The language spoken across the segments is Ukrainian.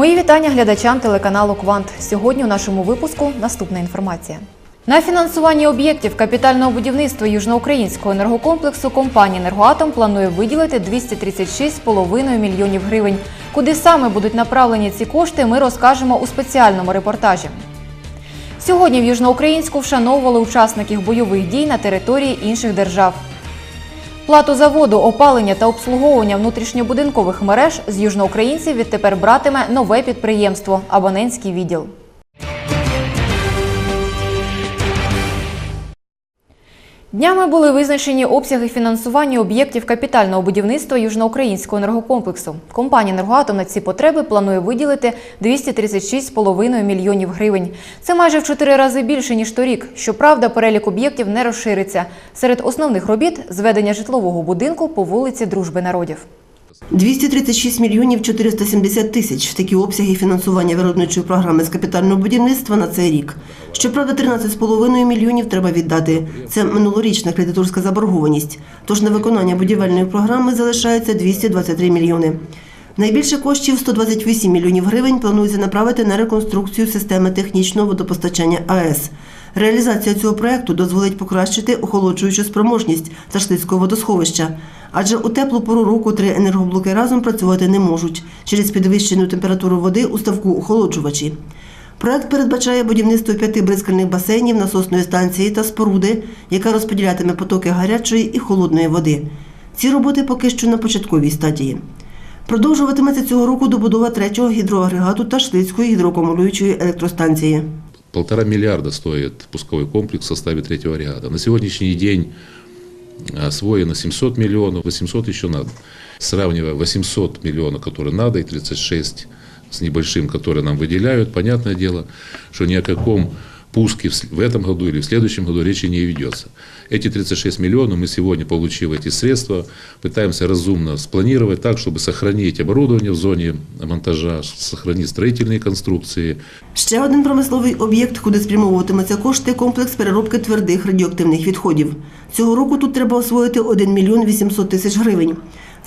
Мої вітання глядачам телеканалу Квант. Сьогодні у нашому випуску наступна інформація. На фінансуванні об'єктів капітального будівництва южноукраїнського енергокомплексу компанія «Енергоатом» планує виділити 236,5 мільйонів гривень. Куди саме будуть направлені ці кошти, ми розкажемо у спеціальному репортажі. Сьогодні в Южноукраїнську вшановували учасників бойових дій на території інших держав. Плату за воду, опалення та обслуговування внутрішньобудинкових мереж з южноукраїнців відтепер братиме нове підприємство абонентський відділ. Днями були визначені обсяги фінансування об'єктів капітального будівництва южноукраїнського енергокомплексу. Компанія «Енергоатом» на ці потреби планує виділити 236,5 мільйонів гривень. Це майже в чотири рази більше ніж торік. Щоправда, перелік об'єктів не розшириться. Серед основних робіт зведення житлового будинку по вулиці Дружби народів. 236 мільйонів 470 тисяч – такі обсяги фінансування виробничої програми з капітального будівництва на цей рік. Щоправда, 13,5 мільйонів треба віддати. Це минулорічна кредиторська заборгованість. Тож на виконання будівельної програми залишається 223 мільйони. Найбільше коштів 128 мільйонів гривень планується направити на реконструкцію системи технічного водопостачання АЕС. Реалізація цього проекту дозволить покращити охолоджуючу спроможність Ташлицького водосховища, адже у теплу пору року три енергоблоки разом працювати не можуть через підвищену температуру води у ставку охолоджувачі. Проект передбачає будівництво п'яти бризкальних басейнів, насосної станції та споруди, яка розподілятиме потоки гарячої і холодної води. Ці роботи поки що на початковій стадії. Продовжуватиметься цього року добудова третього гідроагрегату та Шлицької гідроакумулюючої електростанції. Полтора миллиарда стоит пусковой комплекс в составе третьего ряда. На сегодняшний день освоено 700 миллионов, 800 еще надо. Сравнивая 800 миллионов, которые надо, и 36 с небольшим, которые нам выделяют, понятное дело, что ни о каком пуске в с- в этом году или в следующем году речи не ведется. Эти 36 миллионов мы сегодня, получив эти средства, пытаемся разумно спланировать так, чтобы сохранить оборудование в зоне монтажа, сохранить строительные конструкции, Ще один промисловий об'єкт, куди спрямовуватимуться кошти – комплекс переробки твердих радіоактивних відходів. Цього року тут треба освоїти 1 мільйон 800 тисяч гривень.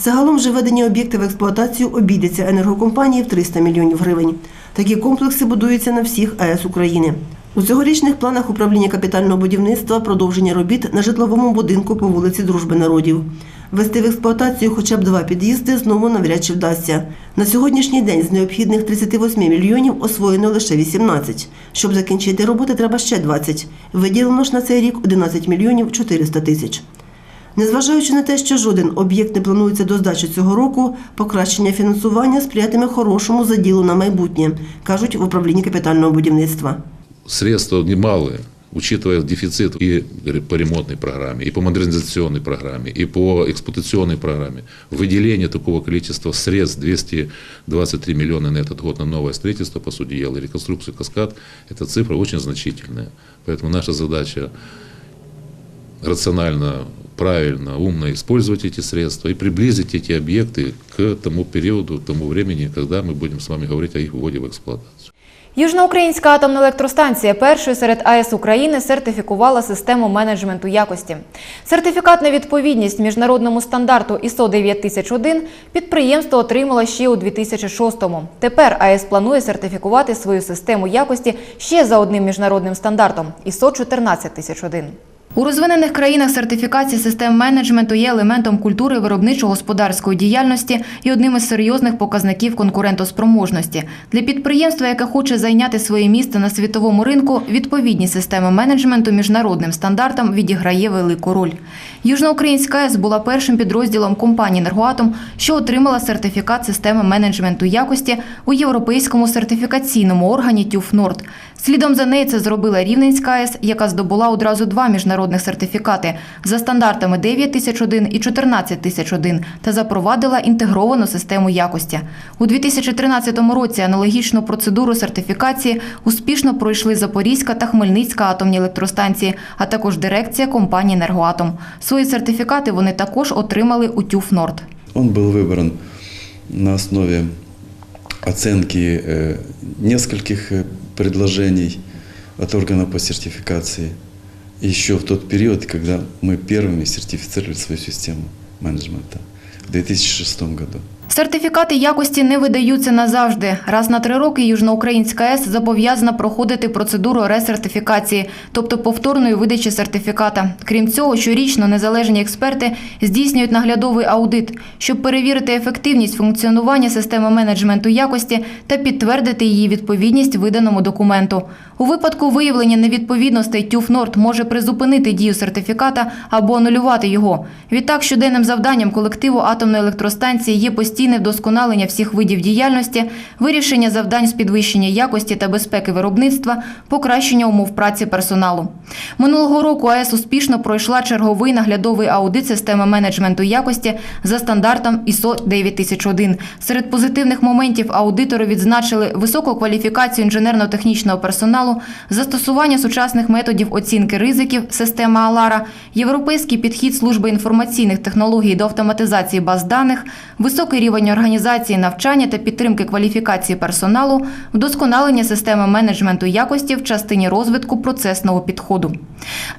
Загалом же введення об'єкта в експлуатацію обійдеться енергокомпанії в 300 мільйонів гривень. Такі комплекси будуються на всіх АЕС України. У цьогорічних планах управління капітального будівництва продовження робіт на житловому будинку по вулиці Дружби народів. Ввести в експлуатацію хоча б два під'їзди знову навряд чи вдасться. На сьогоднішній день з необхідних 38 мільйонів освоєно лише 18. Щоб закінчити роботи, треба ще 20. Виділено ж на цей рік 11 мільйонів 400 тисяч. Незважаючи на те, що жоден об'єкт не планується до здачі цього року, покращення фінансування сприятиме хорошому заділу на майбутнє, кажуть в управлінні капітального будівництва. Средства немалые, учитывая дефицит и по ремонтной программе, и по модернизационной программе, и по эксплуатационной программе. Выделение такого количества средств, 223 миллиона на этот год на новое строительство, по сути дела, и реконструкцию «Каскад», эта цифра очень значительная. Поэтому наша задача рационально, правильно, умно использовать эти средства и приблизить эти объекты к тому периоду, к тому времени, когда мы будем с вами говорить о их вводе в эксплуатацию. Южноукраїнська атомна електростанція першою серед АЕС України сертифікувала систему менеджменту якості. Сертифікат на відповідність міжнародному стандарту ISO 9001 підприємство отримало ще у 2006-му. Тепер АЕС планує сертифікувати свою систему якості ще за одним міжнародним стандартом ISO 14001. У розвинених країнах сертифікація систем менеджменту є елементом культури виробничо-господарської діяльності і одним із серйозних показників конкурентоспроможності. Для підприємства, яке хоче зайняти своє місце на світовому ринку, відповідність системи менеджменту міжнародним стандартам відіграє велику роль. Южноукраїнська АЕС була першим підрозділом компанії «Енергоатом», що отримала сертифікат системи менеджменту якості у європейському сертифікаційному органі ТЮФ Норд. Слідом за нею це зробила Рівненська АЕС, яка здобула одразу два міжнародних сертифікати за стандартами 9001 і 14001 та запровадила інтегровану систему якості. У 2013 році аналогічну процедуру сертифікації успішно пройшли Запорізька та Хмельницька атомні електростанції, а також дирекція компанії «Енергоатом». Свої сертифікати вони також отримали у ТЮФ Норд. Он был выбран на основе оценки э, нескольких э, предложений от органов по сертификации еще в тот период, когда мы первыми сертифицировали свою систему менеджмента в 2006 году. Сертифікати якості не видаються назавжди. Раз на три роки Южноукраїнська АЕС зобов'язана проходити процедуру ресертифікації, тобто повторної видачі сертифіката. Крім цього, щорічно незалежні експерти здійснюють наглядовий аудит, щоб перевірити ефективність функціонування системи менеджменту якості та підтвердити її відповідність виданому документу. У випадку виявлення невідповідностей ТЮФ Норд може призупинити дію сертифіката або анулювати його. Відтак, щоденним завданням колективу атомної електростанції є постійне вдосконалення всіх видів діяльності, вирішення завдань з підвищення якості та безпеки виробництва, покращення умов праці персоналу. Минулого року АЕС успішно пройшла черговий наглядовий аудит системи менеджменту якості за стандартом ISO 9001. Серед позитивних моментів аудитори відзначили високу кваліфікацію інженерно-технічного персоналу, застосування сучасних методів оцінки ризиків системи АЛАРА, європейський підхід служби інформаційних технологій до автоматизації баз даних, високий рівень організації навчання та підтримки кваліфікації персоналу, вдосконалення системи менеджменту якості в частині розвитку процесного підходу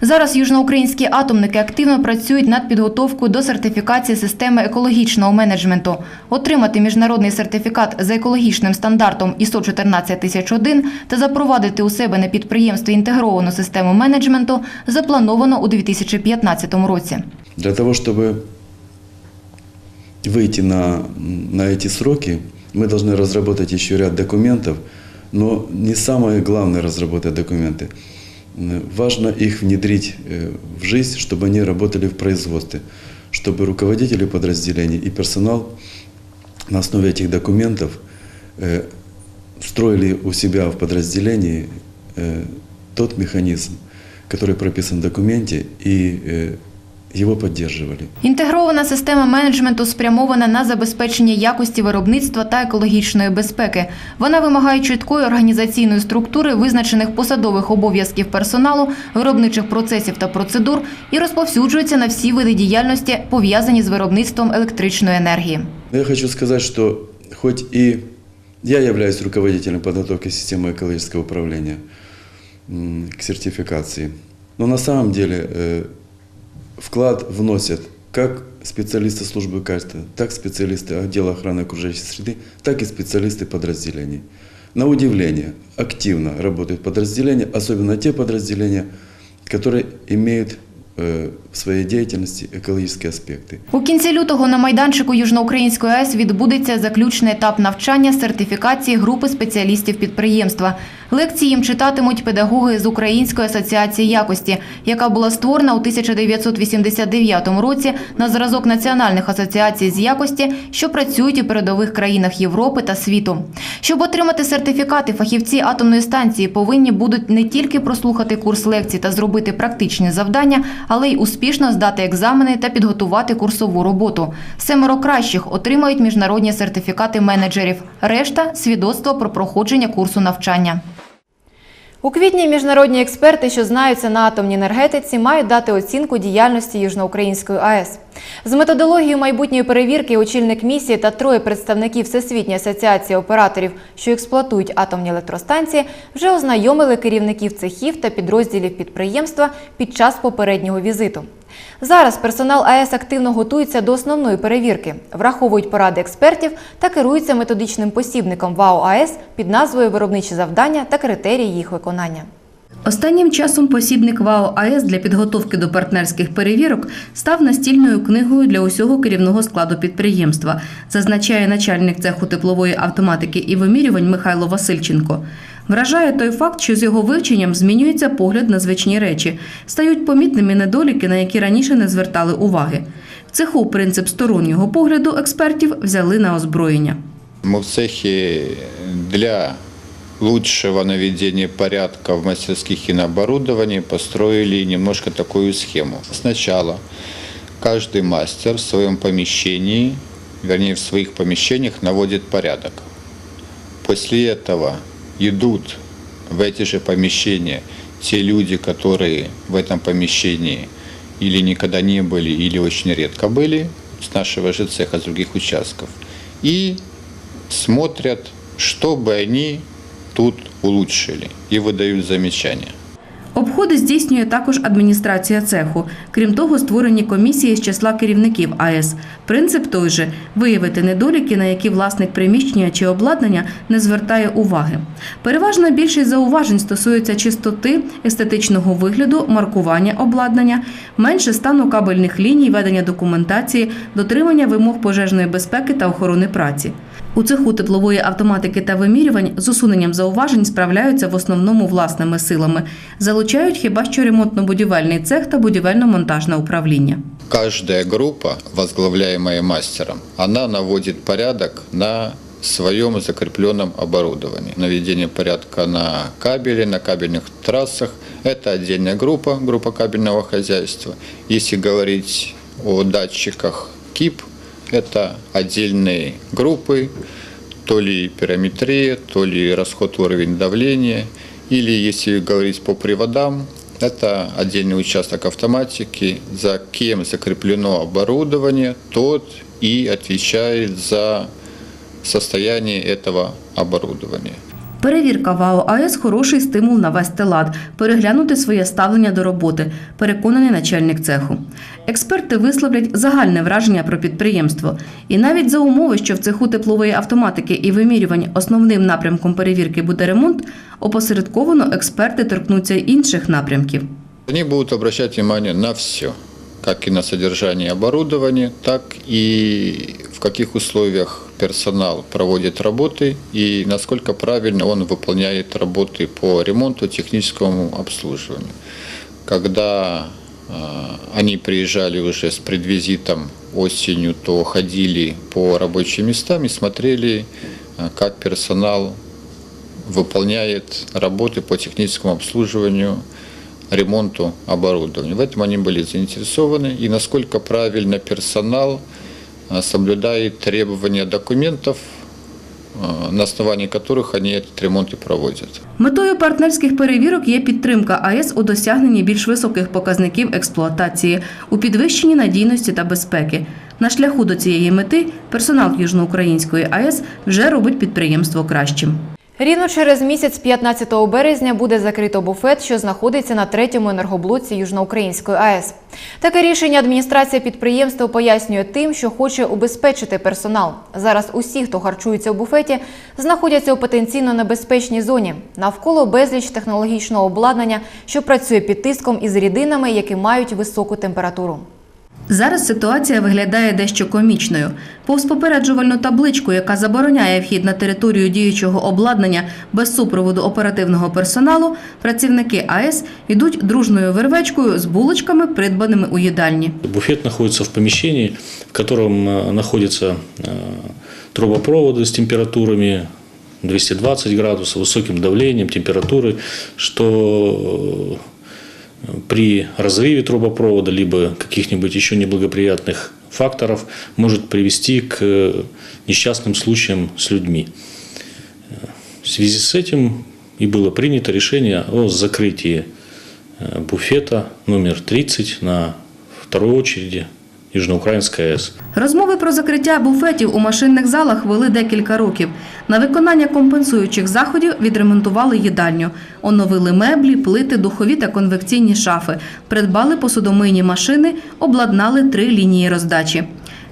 Зараз южноукраїнські атомники активно працюють над підготовкою до сертифікації системи екологічного менеджменту. Отримати міжнародний сертифікат за екологічним стандартом ISO 14001 та запровадити у себе на підприємстві інтегровану систему менеджменту заплановано у 2015 році. Для того, чтобы выйти на, на эти сроки, мы должны разработать еще ряд документов, но не самое главное разработать документы. М, Важно их внедрить э, в жизнь, чтобы они работали в производстве, чтобы руководители подразделений и персонал на основе этих документов э, строили у себя в подразделении э, тот механизм, который прописан в документе, и э, его поддерживали. Інтегрована система менеджменту спрямована на забезпечення якості виробництва та екологічної безпеки. Вона вимагає чіткої організаційної структури, визначених посадових обов'язків персоналу, виробничих процесів та процедур і розповсюджується на всі види діяльності, пов'язані з виробництвом електричної енергії. Но я хочу сказать, что хоть и я являюсь руководителем подготовки системы экологического управления м, к сертификации, но на самом деле э, вклад вносят как специалисты службы качества, так специалисты отдела охраны окружающей среды, так и специалисты подразделений. На удивление, активно работают подразделения, особенно те подразделения, которые имеют э, в своей деятельности экологические аспекты. У кінці лютого на майданчику Южноукраїнської АЕС відбудеться заключний етап навчання сертифікації групи спеціалістів підприємства. Лекції їм читатимуть педагоги з Української асоціації якості, яка була створена у 1989 році на зразок національних асоціацій з якості, що працюють у передових країнах Європи та світу. Щоб отримати сертифікати, фахівці атомної станції повинні будуть не тільки прослухати курс лекцій та зробити практичні завдання, але й успішно здати екзамени та підготувати курсову роботу. Семеро кращих отримають міжнародні сертифікати менеджерів. Решта свідоцтво про проходження курсу навчання. У квітні міжнародні експерти, що знаються на атомній енергетиці, мають дати оцінку діяльності Южноукраїнської АЕС. З методологією майбутньої перевірки очільник місії та троє представників Всесвітньої асоціації операторів, що експлуатують атомні електростанції, вже ознайомили керівників цехів та підрозділів підприємства під час попереднього візиту. Зараз персонал АЕС активно готується до основної перевірки, враховують поради експертів та керуються методичним посібником ВАО АЕС під назвою Виробничі завдання та критерії їх виконання. Останнім часом посібник ВАО АЕС для підготовки до партнерських перевірок став настільною книгою для усього керівного складу підприємства, зазначає начальник цеху теплової автоматики і вимірювань Михайло Васильченко. Вражає той факт, що з його вивченням змінюється погляд на звичні речі, стають помітними недоліки, на які раніше не звертали уваги. В цеху принцип стороннього погляду експертів взяли на озброєння. Мы в цехе для лучшего наведения порядка в мастерских и на оборудовании построили немножко такую схему. Сначала каждый мастер в своем помещении, вернее в своих помещениях наводит порядок. После этого идут в эти же помещения те люди, которые в этом помещении или никогда не были, или очень редко были, с нашего же цеха, с других участков, и смотрят, что бы они тут улучшили, и выдают замечания. Обходи здійснює також адміністрація цеху. Крім того, створені комісії з числа керівників АЕС. Принцип той же виявити недоліки, на які власник приміщення чи обладнання не звертає уваги. Переважна більшість зауважень стосується чистоти, естетичного вигляду, маркування обладнання, менше стану кабельних ліній, ведення документації, дотримання вимог пожежної безпеки та охорони праці. У цеху теплової автоматики та вимірювань з усуненням зауважень справляються в основному власними силами. Залучають хіба що ремонтно-будівельний цех та будівельно-монтажне управління. Каждая группа, возглавляемая мастером, она наводит порядок на своем закрепленном оборудовании. Наведение порядка на кабеле, на кабельных трассах – это отдельная группа, группа кабельного хозяйства. Если говорить о датчиках КИП, это отдельные группы, то ли пирометрия, то ли расход уровень давления, или если говорить по приводам, это отдельный участок автоматики, за кем закреплено оборудование, тот и отвечает за состояние этого оборудования. Перевірка ВАО АЕС хороший стимул навести лад, переглянути своє ставлення до роботи, переконаний начальник цеху. Експерти висловлять загальне враження про підприємство. І навіть за умови, що в цеху теплової автоматики і вимірювань основним напрямком перевірки буде ремонт, опосередковано експерти торкнуться інших напрямків. Они будут обращать внимание на все, как и на содержание оборудования, так и в каких условиях персонал проводит работы и насколько правильно он выполняет работы по ремонту, техническому обслуживанию. Когда э, они приезжали уже с предвизитом осенью, то ходили по рабочим местам и смотрели, э, как персонал выполняет работы по техническому обслуживанию, ремонту оборудования. В этом они были заинтересованы. И насколько правильно персонал а, соблюдает требования документов, на основании которых они этот ремонт и проводят. Метою партнерських перевірок є підтримка АЕС у досягненні більш високих показників експлуатації, у підвищенні надійності та безпеки. На шляху до цієї мети персонал Южноукраїнської АЕС вже робить підприємство кращим. Рівно через місяць, 15 березня, буде закрито буфет, що знаходиться на третьому енергоблоці Южноукраїнської АЕС. Таке рішення адміністрація підприємства пояснює тим, що хоче убезпечити персонал. Зараз усі, хто харчується у буфеті, знаходяться у потенційно небезпечній зоні. Навколо безліч технологічного обладнання, що працює під тиском із рідинами, які мають високу температуру. Зараз ситуація виглядає дещо комічною. Повз попереджувальну табличку, яка забороняє вхід на територію діючого обладнання без супроводу оперативного персоналу, працівники АЕС йдуть дружною вервечкою з булочками, придбаними у їдальні. Буфет находится в помещении, в котором э, находятся э, трубопроводы с температурами 220 градусов, высоким давлением, температурой, что э, при разрыве трубопровода либо каких-нибудь еще неблагоприятных факторов может привести к э, несчастным случаям с людьми. В связи с этим и было принято решение о закрытии э, буфета номер 30 на второй очереди Южноукраїнська АЕС. Розмови про закриття буфетів у машинних залах вели декілька років. На виконання компенсуючих заходів відремонтували їдальню, оновили меблі, плити, духові та конвекційні шафи, придбали посудомийні машини, обладнали три лінії роздачі.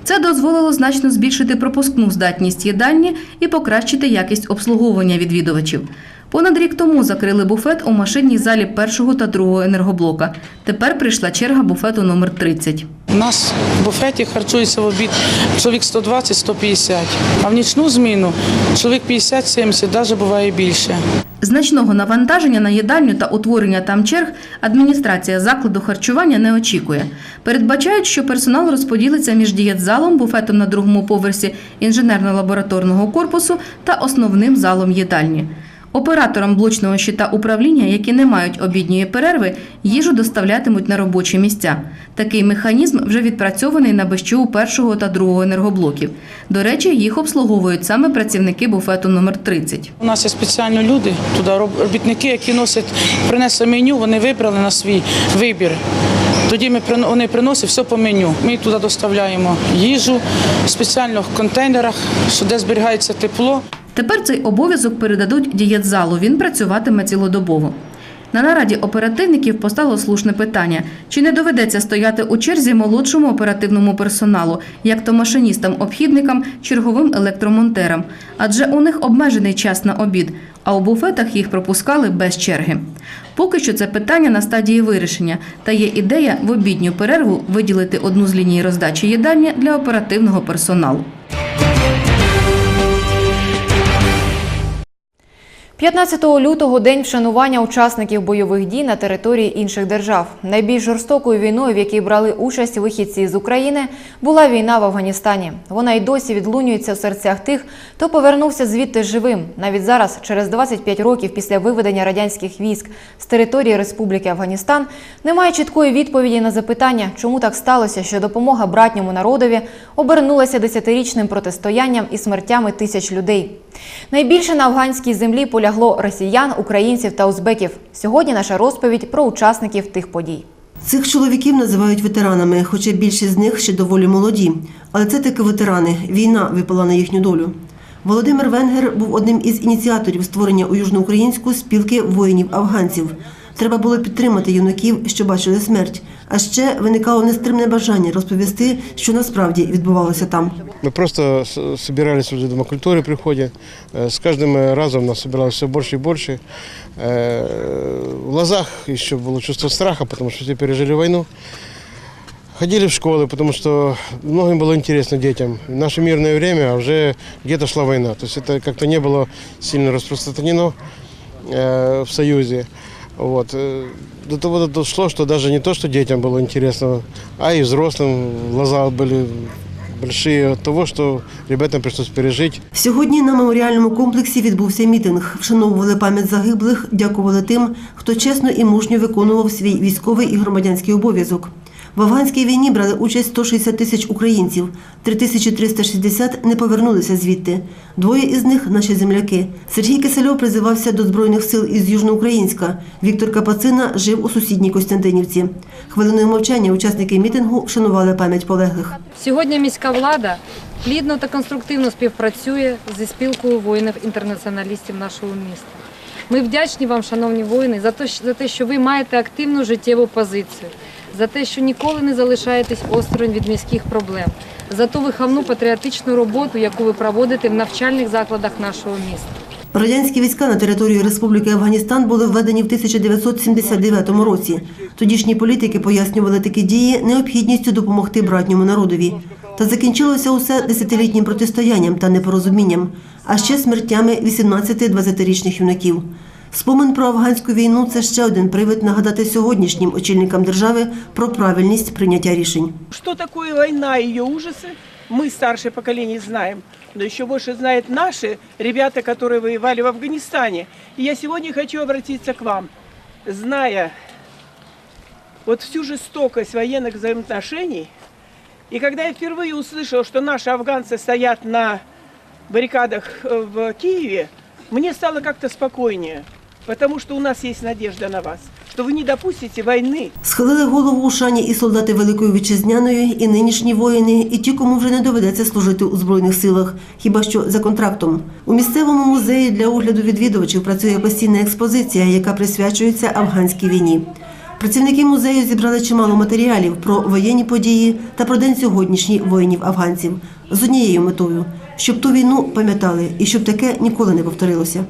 Це дозволило значно збільшити пропускну здатність їдальні і покращити якість обслуговування відвідувачів. Понад рік тому закрили буфет у машинній залі першого та другого енергоблока. Тепер прийшла черга буфету номер 30. У нас в буфеті харчується в обід чоловік 120-150, а в нічну зміну чоловік 50-70, навіть буває більше. Значного навантаження на їдальню та утворення там черг адміністрація закладу харчування не очікує. Передбачають, що персонал розподілиться між дієтзалом, буфетом на другому поверсі інженерно-лабораторного корпусу та основним залом їдальні. Операторам блочного щита управління, які не мають обідньої перерви, їжу доставлятимуть на робочі місця. Такий механізм вже відпрацьований на БЩУ першого та другого енергоблоків. До речі, їх обслуговують саме працівники буфету номер 30. У нас є спеціальні люди, туди робітники, які носять, принесли меню, вони вибрали на свій вибір. Тоді ми вони приносять все по меню. Ми туди доставляємо їжу в спеціальних контейнерах, де зберігається тепло. Тепер цей обов'язок передадуть дієтзалу. Він працюватиме цілодобово. На нараді оперативників постало слушне питання: чи не доведеться стояти у черзі молодшому оперативному персоналу, як то машиністам-обхідникам, черговим електромонтерам, адже у них обмежений час на обід, а у буфетах їх пропускали без черги. Поки що це питання на стадії вирішення, та є ідея в обідню перерву виділити одну з ліній роздачі їдальні для оперативного персоналу. 15 лютого день вшанування учасників бойових дій на території інших держав. Найбільш жорстокою війною, в якій брали участь вихідці з України, була війна в Афганістані. Вона й досі відлунюється в серцях тих, хто повернувся звідти живим. Навіть зараз, через 25 років після виведення радянських військ з території Республіки Афганістан, немає чіткої відповіді на запитання, чому так сталося, що допомога братньому народові обернулася десятирічним протистоянням і смертями тисяч людей. Найбільше на афганській землі полягло росіян, українців та узбеків. Сьогодні наша розповідь про учасників тих подій. Цих чоловіків називають ветеранами, хоча більшість з них ще доволі молоді. Але це таки ветерани. Війна випала на їхню долю. Володимир Венгер був одним із ініціаторів створення у Южноукраїнську спілки воїнів-афганців. Треба було підтримати юнаків, що бачили смерть. А ще виникало нестримне бажання розповісти, що насправді відбувалося там. Мы просто с- собирались в Дома культуры при входе. Э, С каждым разом нас собиралось все больше и больше. Э, В глазах еще было чувство страха, потому что все пережили войну. Ходили в школы, потому что многим было интересно детям. В наше мирное время уже где-то шла война. То есть это как-то не было сильно распространено э, в Союзе. Вот. э, До того дошло, что даже не то, что детям было интересно, а и взрослым глаза были большие от того, что ребятам пришлось пережить. Сьогодні на меморіальному комплексі відбувся мітинг. Вшановували пам'ять загиблих, дякували тим, хто чесно і мужньо виконував свій військовий і громадянський обов'язок. В афганській війні брали участь 160 тисяч українців, 3360 не повернулися звідти. Двоє із них наші земляки. Сергій Кисельов призивався до Збройних сил із Южноукраїнська. Віктор Капацина жив у сусідній Костянтинівці. Хвилиною мовчання учасники мітингу вшанували пам'ять полеглих. Сьогодні міська влада плідно та конструктивно співпрацює зі спілкою воїнів-інтернаціоналістів нашого міста. Ми вдячні вам, шановні воїни, за те, що ви маєте активну життєву позицію, за те, що ніколи не залишаєтесь осторонь від міських проблем, за ту виховну патріотичну роботу, яку ви проводите в навчальних закладах нашого міста. Радянські війська на територію Республіки Афганістан були введені в 1979 році. Тодішні політики пояснювали такі дії необхідністю допомогти братньому народові. Та закінчилося усе десятилітнім протистоянням та непорозумінням, а ще смертями 18-20-річних юнаків. Спомин про афганську війну це ще один привід нагадати сьогоднішнім очільникам держави про правильність прийняття рішень. Что такое война и ее ужасы, мы, старшее поколение, знаем. Но еще больше знают наши ребята, которые воевали в Афганистане. И я сегодня хочу обратиться к вам. Зная вот всю жестокость военных взаимоотношений, и когда я впервые услышала, что наши афганцы стоят на баррикадах э, в Киеве, мне стало как-то спокойнее. Потому что у нас есть надежда на вас, что вы не допустите войны. Схилили голову у шані і солдати Великої Вітчизняної, і нинішні воїни, і ті, кому вже не доведеться служити у Збройних силах, хіба що за контрактом. У місцевому музеї для огляду відвідувачів працює постійна експозиція, яка присвячується афганській війні. Працівники музею зібрали чимало матеріалів про воєнні події та про день сьогоднішній воїнів-афганців з однією метою, щоб ту війну пам'ятали і щоб таке ніколи не повторилося.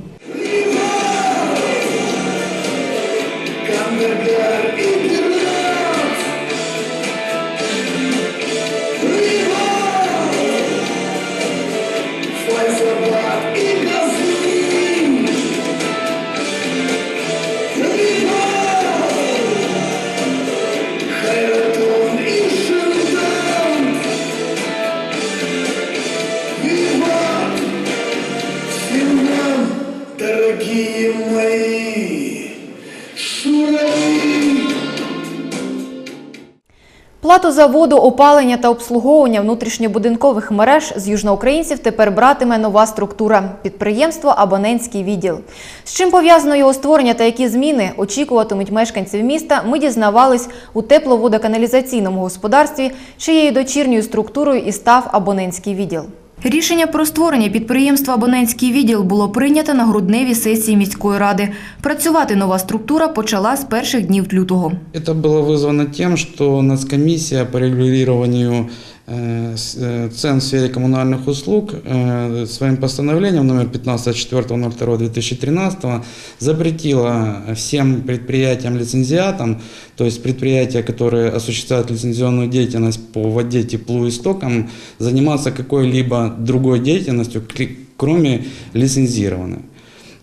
Плату за воду, опалення та обслуговування внутрішньобудинкових мереж з южноукраїнців тепер братиме нова структура – підприємство «Абонентський відділ». З чим пов'язано його створення та які зміни очікуватимуть мешканців міста, ми дізнавались у тепловодоканалізаційному господарстві, чиєю дочірньою структурою і став абонентський відділ. Рішення про створення підприємства «Абонентський відділ» було прийнято на грудневій сесії міської ради. Працювати нова структура почала з перших днів лютого. Это было вызвано тем, что Нацкомиссия по регулированию э, с- э, цен в сфере коммунальных услуг э, своим постановлением номер 15.04.02.2013 запретила всем предприятиям-лицензиатам, то есть предприятия, которые осуществляют лицензионную деятельность по воде, теплу и стокам, заниматься какой-либо другой деятельностью, кли- кроме лицензированной.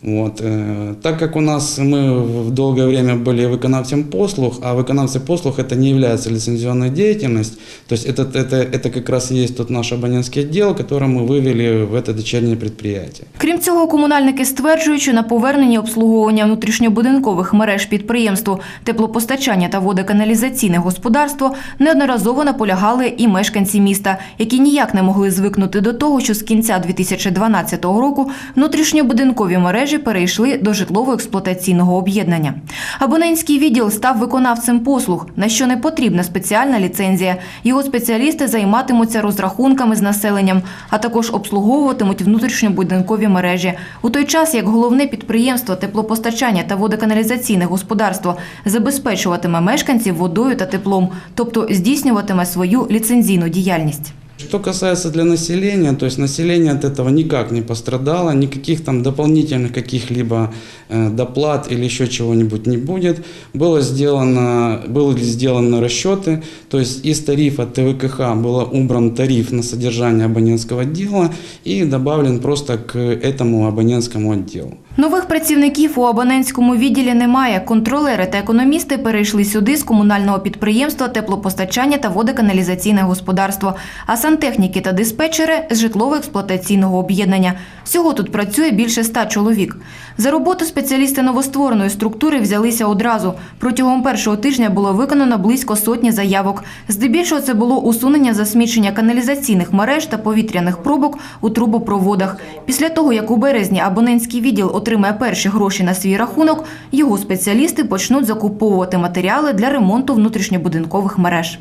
Вот. э, Так как у нас мы в долгое время были виконавцем послуг, а виконавцы послуг это не является лицензионной деятельность, то есть это, это, это как раз и есть тот наш абонентский отдел, который мы вывели в это дочернее предприятие. Крім цього, комунальники стверджують, що на поверненні обслуговування внутрішньобудинкових мереж підприємству теплопостачання та водоканалізаційне господарство неодноразово наполягали і мешканці міста, які ніяк не могли звикнути до того, що з кінця 2012 року внутрішньобудинкові мережі перейшли до житлово-експлуатаційного об'єднання. Абонентський відділ став виконавцем послуг, на що не потрібна спеціальна ліцензія. Його спеціалісти займатимуться розрахунками з населенням, а також обслуговуватимуть внутрішньобудинкові мережі. У той час, як головне підприємство теплопостачання та водоканалізаційне господарство забезпечуватиме мешканців водою та теплом, тобто здійснюватиме свою ліцензійну діяльність. Что касается для населения, то есть население от этого никак не пострадало, никаких там дополнительных каких-либо э, доплат или еще чего-нибудь не будет. Было сделано, были сделаны расчеты, то есть из тарифа ТВКХ был убран тариф на содержание абонентского отдела и добавлен просто к этому абонентскому отделу. Нових працівників у абонентському відділі немає. Контролери та економісти перейшли сюди з комунального підприємства теплопостачання та водоканалізаційне господарство, а сантехніки та диспетчери з житлово-експлуатаційного об'єднання. Всього тут працює більше ста чоловік. За роботу спеціалісти новоствореної структури взялися одразу. Протягом першого тижня було виконано близько сотні заявок. Здебільшого це було усунення засмічення каналізаційних мереж та повітряних пробок у трубопроводах. Після того, як у березні абонентський відділ отримає перші гроші на свій рахунок, його спеціалісти почнуть закуповувати матеріали для ремонту внутрішньобудинкових мереж.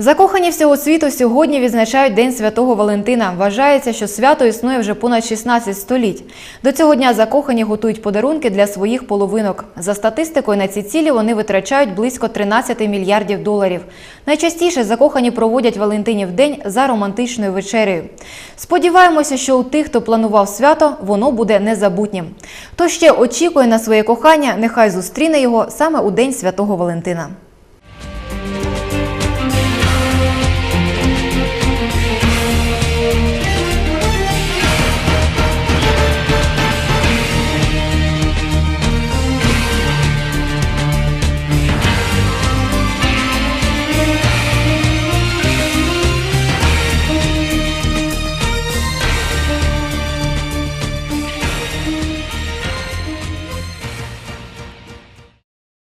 Закохані всього світу сьогодні відзначають День Святого Валентина. Вважається, що свято існує вже понад 16 століть. До цього дня закохані готують подарунки для своїх половинок. За статистикою на ці цілі вони витрачають близько 13 мільярдів доларів. Найчастіше закохані проводять Валентинів день за романтичною вечерею. Сподіваємося, що у тих, хто планував свято, воно буде незабутнім. Хто ще очікує на своє кохання, нехай зустріне його саме у День Святого Валентина.